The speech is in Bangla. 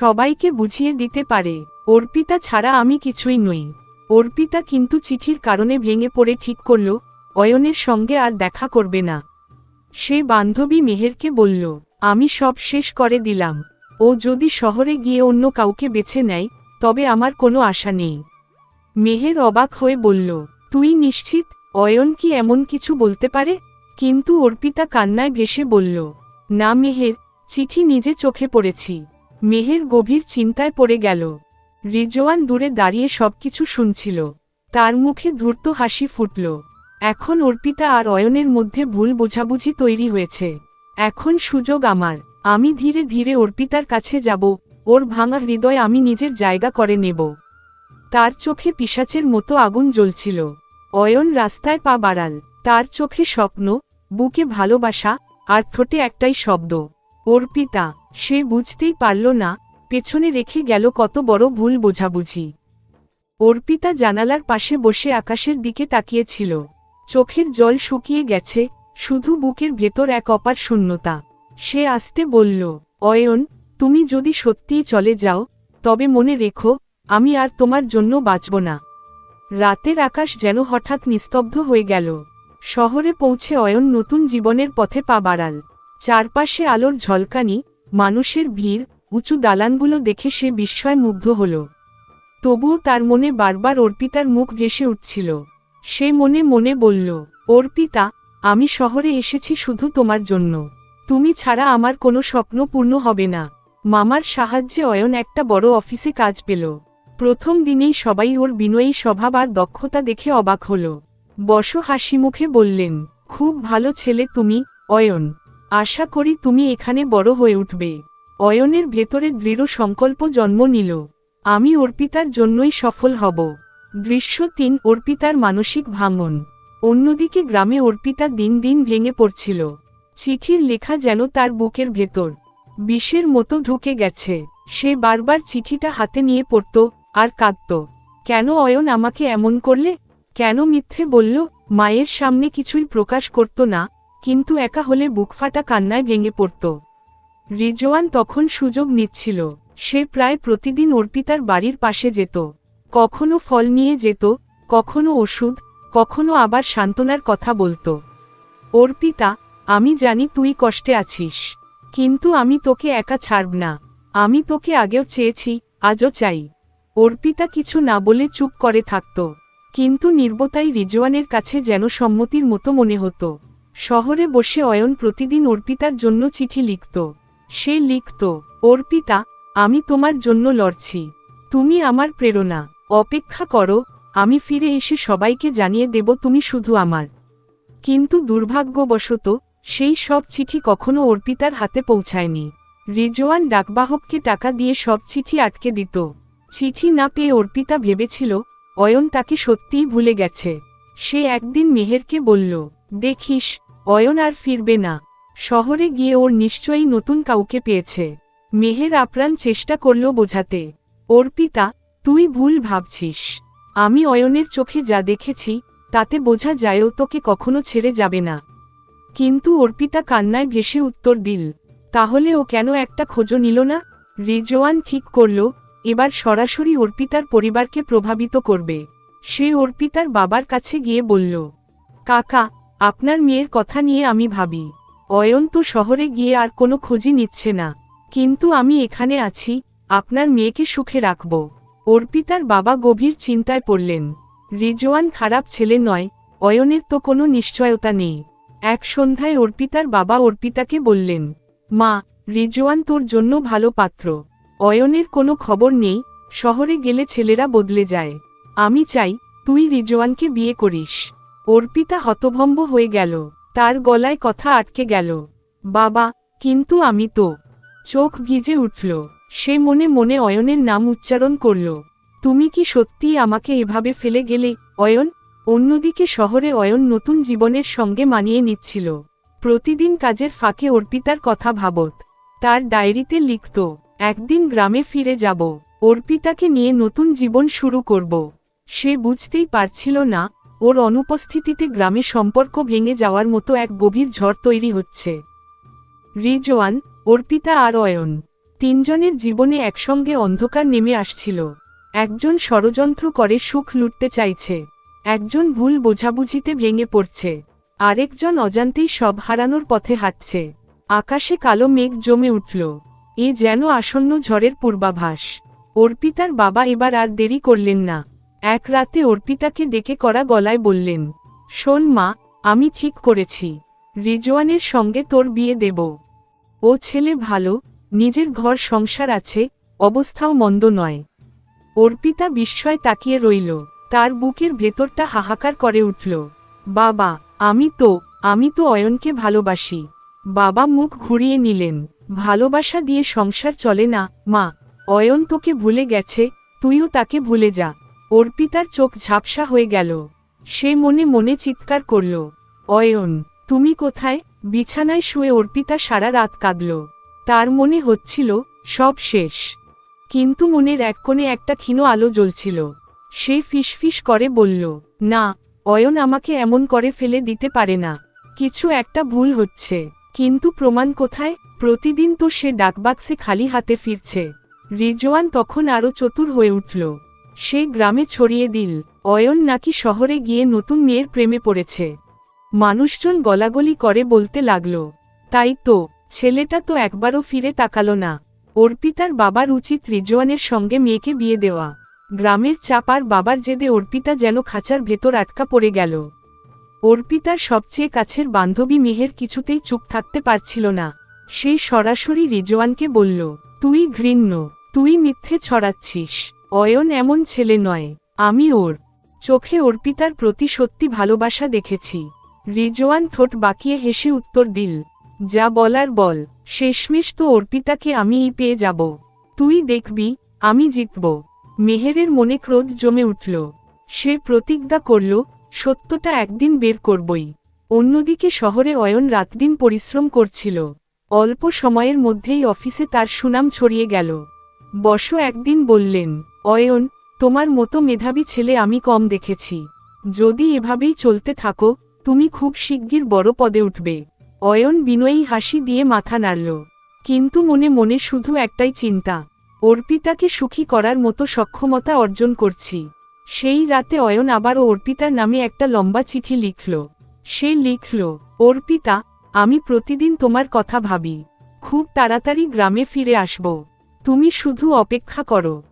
সবাইকে বুঝিয়ে দিতে পারে, অর্পিতা ছাড়া আমি কিছুই নই। অর্পিতা কিন্তু চিঠির কারণে ভেঙে পড়ে ঠিক করল, অয়নের সঙ্গে আর দেখা করবে না। সে বান্ধবী মেহেরকে বলল, আমি সব শেষ করে দিলাম। ও যদি শহরে গিয়ে অন্য কাউকে বেছে নেয়, তবে আমার কোনো আশা নেই। মেহের অবাক হয়ে বলল, তুই নিশ্চিত? অয়ন কি এমন কিছু বলতে পারে? কিন্তু অর্পিতা কান্নায় ভেসে বলল, না মেহের, চিঠি নিজে চোখে পড়েছি। মেহের গভীর চিন্তায় পড়ে গেল। রিজওয়ান দূরে দাঁড়িয়ে সবকিছু শুনছিল। তার মুখে ধূর্ত হাসি ফুটল। এখন অর্পিতা আর অয়নের মধ্যে ভুল বোঝাবুঝি তৈরি হয়েছে। এখন সুযোগ আমার। আমি ধীরে ধীরে অর্পিতার কাছে যাব। ওর ভাঙা হৃদয় আমি নিজের জায়গা করে নেব। তার চোখে পিসাচের মতো আগুন জ্বলছিল। অয়ন রাস্তায় পা বাড়াল। তার চোখে স্বপ্ন, বুকে ভালোবাসা, আর ঠোঁটে একটাই শব্দ, অর্পিতা। সে বুঝতেই পারল না, পেছনে রেখে গেল কত বড় ভুল বোঝাবুঝি। অর্পিতা জানালার পাশে বসে আকাশের দিকে তাকিয়েছিল। চোখের জল শুকিয়ে গেছে, শুধু বুকের ভেতর এক অপার শূন্যতা। সে আসতে বলল, অয়ন, তুমি যদি সত্যিই চলে যাও, তবে মনে রেখো, আমি আর তোমার জন্য বাঁচব না। রাতের আকাশ যেন হঠাৎ নিস্তব্ধ হয়ে গেল। শহরে পৌঁছে অয়ন নতুন জীবনের পথে পা বাড়াল। চারপাশে আলোর ঝলকানি মানুষের ভিড়, উঁচু দালানগুলো দেখে সে বিস্ময় মুগ্ধ হল। তবুও তার মনে বারবার অর্পিতার মুখ ভেসে উঠছিল। সে মনে মনে বলল, অর্পিতা, আমি শহরে এসেছি শুধু তোমার জন্য। তুমি ছাড়া আমার কোনো স্বপ্ন পূর্ণ হবে না। মামার সাহায্যে অয়ন একটা বড় অফিসে কাজ পেল। প্রথম দিনেই সবাই ওর বিনয়ী স্বভাব আর দক্ষতা দেখে অবাক হল। বস হাসি মুখে বললেন, খুব ভালো ছেলে তুমি, অয়ন। আশা করি তুমি এখানে বড় হয়ে উঠবে। অয়নের ভেতরে দৃঢ় সংকল্প জন্ম নিল। আমি অর্পিতার জন্যই সফল হব। দৃশ্য তিন, অর্পিতার মানসিক ভাঙন। অন্যদিকে গ্রামে অর্পিতা দিন দিন ভেঙে পড়ছিল। চিঠির লেখা যেন তার বুকের ভেতর। বিষের মতো ঢুকে গেছে। সে বারবার চিঠিটা হাতে নিয়ে পড়ত আর কাঁদত। কেন অয়ন আমাকে এমন করলে? কেন মিথ্যে বলল? মায়ের সামনে কিছুই প্রকাশ করত না। কিন্তু একা হলে বুকফাটা কান্নায় ভেঙে পড়ত। রিজওয়ান তখন সুযোগ নিচ্ছিল। সে প্রায় প্রতিদিন অর্পিতার বাড়ির পাশে যেত। কখনো ফল নিয়ে যেত, কখনো ওষুধ, কখনো আবার সান্ত্বনার কথা বলতো। অর্পিতা, আমি জানি তুই কষ্টে আছিস, কিন্তু আমি তোকে একা ছাড়ব না। আমি তোকে আগেও চেয়েছি, আজও চাই। অর্পিতা কিছু না বলে চুপ করে থাকত। কিন্তু নির্বতাই রিজওয়ানের কাছে যেন সম্মতির মতো মনে হতো। শহরে বসে অয়ন প্রতিদিন অর্পিতার জন্য চিঠি লিখত। সে লিখত, অর্পিতা, আমি তোমার জন্য লড়ছি। তুমি আমার প্রেরণা। অপেক্ষা করো, আমি ফিরে এসে সবাইকে জানিয়ে দেব তুমি শুধু আমার। কিন্তু দুর্ভাগ্যবশত, সেই সব চিঠি কখনো অর্পিতার হাতে পৌঁছায়নি। রিজওয়ান ডাকবাহককে টাকা দিয়ে সব চিঠি আটকে দিত। চিঠি না পেয়ে অর্পিতা ভেবেছিল, অয়ন তাকে সত্যিই ভুলে গেছে। সে একদিন মেহেরকে বলল, দেখিস অয়ন আর ফিরবে না। শহরে গিয়ে ওর নিশ্চয়ই নতুন কাউকে পেয়েছে। মেহের আপ্রাণ চেষ্টা করল বোঝাতে। অর্পিতা, তুই ভুল ভাবছিস। আমি অয়নের চোখে যা দেখেছি, তাতে বোঝা যায়ও তোকে কখনো ছেড়ে যাবে না। কিন্তু অর্পিতা কান্নায় ভেসে উত্তর দিল, তাহলে ও কেন একটা খোঁজও নিল না? রিজওয়ান ঠিক করল, এবার সরাসরি অর্পিতার পরিবারকে প্রভাবিত করবে। সে অর্পিতার বাবার কাছে গিয়ে বলল, কাকা আপনার মেয়ের কথা নিয়ে আমি ভাবি অয়ন তো শহরে গিয়ে আর কোনো খোঁজই নিচ্ছে না, কিন্তু আমি এখানে আছি, আপনার মেয়েকে সুখে রাখব। অর্পিতার বাবা গভীর চিন্তায় পড়লেন, রিজওয়ান খারাপ ছেলে নয়, অয়নের তো কোনো নিশ্চয়তা নেই। এক সন্ধ্যায় অর্পিতার বাবা অর্পিতাকে বললেন, মা, রিজওয়ান তোর জন্য ভালো পাত্র। অয়নের কোনো খবর নেই, শহরে গেলে ছেলেরা বদলে যায়। আমি চাই তুই রিজওয়ানকে বিয়ে করিস। অর্পিতা হতভম্ব হয়ে গেল। তার গলায় কথা আটকে গেল। বাবা, কিন্তু আমি তো। চোখ ভিজে উঠল। সে মনে মনে অয়নের নাম উচ্চারণ করল। তুমি কি সত্যিই আমাকে এভাবে ফেলে গেলে, অয়ন? অন্যদিকে শহরে অয়ন নতুন জীবনের সঙ্গে মানিয়ে নিচ্ছিল। প্রতিদিন কাজের ফাঁকে অর্পিতার কথা ভাবত। তার ডায়েরিতে লিখত, একদিন গ্রামে ফিরে যাব। অর্পিতাকে নিয়ে নতুন জীবন শুরু করব। সে বুঝতেই পারছিল না ওর অনুপস্থিতিতে গ্রামে সম্পর্ক ভেঙে যাওয়ার মতো এক গভীর ঝড় তৈরি হচ্ছে। রিজওয়ান অর্পিতা আর অয়ন তিনজনের জীবনে একসঙ্গে অন্ধকার নেমে আসছিল। একজন ষড়যন্ত্র করে সুখ লুটতে চাইছে, একজন ভুল বোঝাবুঝিতে ভেঙে পড়ছে, আরেকজন অজান্তেই সব হারানোর পথে হাঁটছে। আকাশে কালো মেঘ জমে উঠল, এ যেন আসন্ন ঝড়ের পূর্বাভাস। অর্পিতার বাবা এবার আর দেরি করলেন না। এক রাতে অর্পিতাকে ডেকে করা গলায় বললেন, শোন মা, আমি ঠিক করেছি। রিজওয়ানের সঙ্গে তোর বিয়ে দেব। ও ছেলে ভালো, নিজের ঘর সংসার আছে, অবস্থাও মন্দ নয় অর্পিতা বিস্ময় তাকিয়ে রইল। তার বুকের ভেতরটা হাহাকার করে উঠল। বাবা, আমি তো আমি তো অয়নকে ভালোবাসি বাবা মুখ ঘুরিয়ে নিলেন। ভালোবাসা দিয়ে সংসার চলে না, মা। অয়ন তোকে ভুলে গেছে, তুইও তাকে ভুলে যা। অর্পিতার চোখ ঝাপসা হয়ে গেল। সে মনে মনে চিৎকার করল, অয়ন, তুমি কোথায়? বিছানায় শুয়ে অর্পিতা সারা রাত কাঁদল। তার মনে হচ্ছিল, সব শেষ। কিন্তু মনের এক কোণে একটা ক্ষীণ আলো জ্বলছিল। সে ফিসফিস করে বলল, না, অয়ন আমাকে এমন করে ফেলে দিতে পারে না। কিছু একটা ভুল হচ্ছে। কিন্তু প্রমাণ কোথায়? প্রতিদিন তো সে ডাকবাক্সে খালি হাতে ফিরছে। রিজওয়ান তখন আরও চতুর হয়ে উঠল। সে গ্রামে ছড়িয়ে দিল, অয়ন নাকি শহরে গিয়ে নতুন মেয়ের প্রেমে পড়েছে। মানুষজন গলাগলি করে বলতে লাগল, তাই তো, ছেলেটা তো একবারও ফিরে তাকালো না। অর্পিতার বাবার উচিত রিজওয়ানের সঙ্গে মেয়েকে বিয়ে দেওয়া। গ্রামের চাপার বাবার জেদে অর্পিতা যেন খাঁচার ভেতর আটকা পড়ে গেল। অর্পিতার সবচেয়ে কাছের বান্ধবী মেহের কিছুতেই চুপ থাকতে পারছিল না। সে সরাসরি রিজওয়ানকে বলল, তুই ঘৃণ্য, তুই মিথ্যে ছড়াচ্ছিস। অয়ন এমন ছেলে নয়, আমি ওর, চোখে অর্পিতার প্রতি সত্যি ভালোবাসা দেখেছি। রিজওয়ান ঠোঁট বাকিয়ে হেসে উত্তর দিল, যা বলার বল, শেষমেশ তো অর্পিতাকে আমিই পেয়ে যাব। তুই দেখবি, আমি জিতব। মেহেরের মনে ক্রোধ জমে উঠল। সে প্রতিজ্ঞা করল, সত্যটা একদিন বের করবই। অন্যদিকে শহরে অয়ন রাতদিন পরিশ্রম করছিল। অল্প সময়ের মধ্যেই অফিসে তার সুনাম ছড়িয়ে গেল। বস একদিন বললেন অয়ন, তোমার মতো মেধাবী ছেলে আমি কম দেখেছি। যদি এভাবেই চলতে থাকো, তুমি খুব শিগগির বড় পদে উঠবে। অয়ন বিনয়ী হাসি দিয়ে মাথা নাড়ল। কিন্তু মনে মনে শুধু একটাই চিন্তা, অর্পিতাকে সুখী করার মতো সক্ষমতা অর্জন করছি। সেই রাতে অয়ন আবারও অর্পিতার নামে একটা লম্বা চিঠি লিখল। সে লিখল, অর্পিতা, আমি প্রতিদিন তোমার কথা ভাবি। খুব তাড়াতাড়ি গ্রামে ফিরে আসব। তুমি শুধু অপেক্ষা করো।